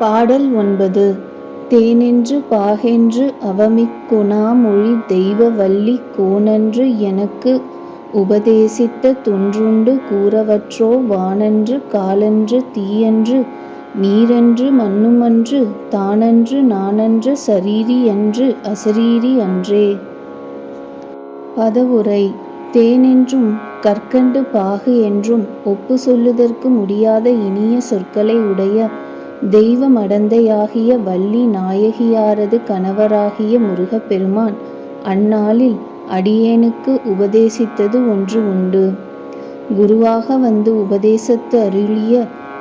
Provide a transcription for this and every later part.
பாடல் ஒன்பது தேனென்று பாகென்று அவமிக்குணாமொழி தெய்வ வல்லி கோனன்று எனக்கு உபதேசித்த துன்றுண்டு கூறவற்றோ வானன்று காலன்று தீயன்று நீரன்று மண்ணுமன்று தானன்று நானன்று சரீரி அன்று அசரீரி அன்றே. பதவுரை தேனென்றும் கற்கண்டு பாகு என்றும் ஒப்பு சொல்லுதற்கு முடியாத இனிய சொற்களை உடைய தெய்வ மடந்தையாகிய வள்ளி நாயகியாரது கணவராகிய முருகப்பெருமான் அந்நாளில் அடியேனுக்கு உபதேசித்தது ஒன்று உண்டு. குருவாக வந்து உபதேசத்து அருளிய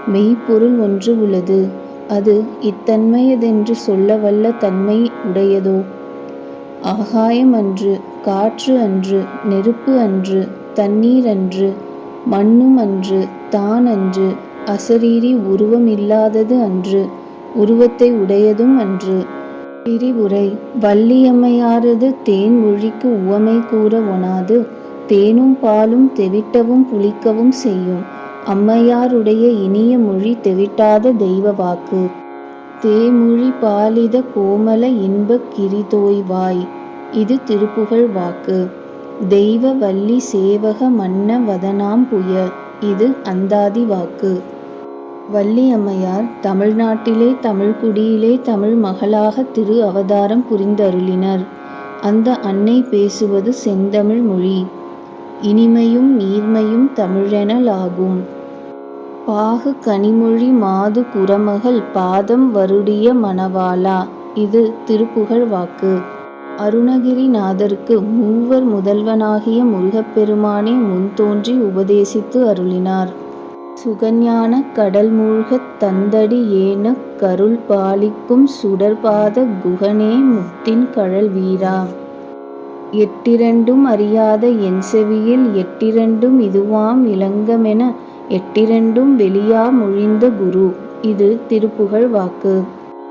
மெய்ப்பொருள் ஒன்று உள்ளது அது இத்தன்மையதென்று சொல்ல வல்ல தன்மை உடையதோ? ஆகாயம் அன்று காற்று அன்று நெருப்பு அன்று தண்ணீர் அன்று மண்ணும் அன்று தான் அன்று அசரீரி உருவம் இல்லாதது அன்று உருவத்தை உடையதும் அன்று. பிரிவுரை வள்ளியம்மையாரது தேன் மொழிக்கு உவமை கூற ஒணாது தேனும் பாலும் தெவிட்டவும் புளிக்கவும் செய்யும் அம்மையாருடைய இனிய மொழி தெவிட்டாத தெய்வ வாக்கு. தேமொழி பாலித கோமல இன்பக் கிரிதோய்வாய். இது திருப்புகழ் வாக்கு. தெய்வ வள்ளி சேவக மன்ன வதனாம் புய இது அந்தாதி வாக்கு. வள்ளியம்மையார் தமிழ்நாட்டிலே தமிழ்க்குடியிலே தமிழ் மகளாகத் திரு அவதாரம் புரிந்தருளினர். அந்த அன்னை பேசுவது செந்தமிழ் மொழி. இனிமையும் நீர்மையும் தமிழெனலாகும். பாகு கனிமொழி மாது குரமகள் பாதம் வருடிய மணவாளா. இது திருப்புகழ் வாக்கு. அருணகிரிநாதருக்கு மூவர் முதல்வனாகிய முருகப்பெருமானே முன் தோன்றி உபதேசித்து அருளினார். சுகஞான கடல் மூழ்கத் தந்தடி யேனுக் கருள் பாலிக்கும் சுடர்பாத குகனே முத்தின் கழல் வீரா. எட்டிரண்டும் அறியாத என் செவியில் எட்டிரண்டும் இதுவாம் இலங்கமென எட்டிரண்டும் வெளியா மொழிந்த குரு. இது திருப்புகழ் வாக்கு.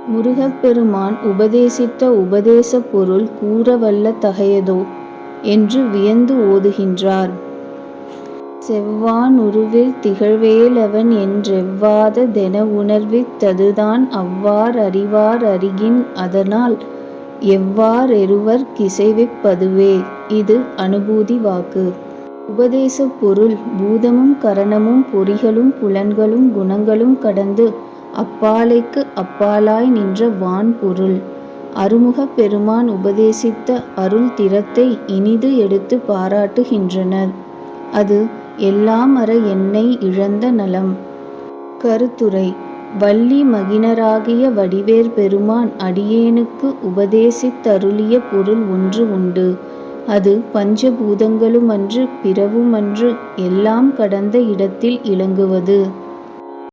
முருகப்பெருமான் உபதேசித்த உபதேச பொருள் கூறவல்ல தகையதோ? என்று வியந்து ஓதுகின்றார். செவ்வான் உருவில் திகழ்வேலவன் என்றெவ்வாத தென உணர்வித்ததுதான் ததுதான் அறிவார் அறிகின் அதனால் எவ்வாறெருவர் றெருவர் பதுவே. இது அனுபூதி வாக்கு. உபதேசப் பொருள் பூதமும் கரணமும் பொறிகளும் புலன்களும் குணங்களும் கடந்து அப்பாலைக்கு அப்பாலாய் நின்ற வான் பொருள். அருமுகப் பெருமான் உபதேசித்த அருள் திறத்தை இனிது எடுத்து பாராட்டுகின்றனர். அது எல்லாம் அற என்னை இழந்த நலம். கருத்துரை வள்ளி மகினராகிய வடிவேர் பெருமான் அடியேனுக்கு உபதேசித்தருளிய பொருள் ஒன்று உண்டு. அது பஞ்சபூதங்களுமன்று பிறவுமன்று எல்லாம் கடந்த இடத்தில் இளங்குவது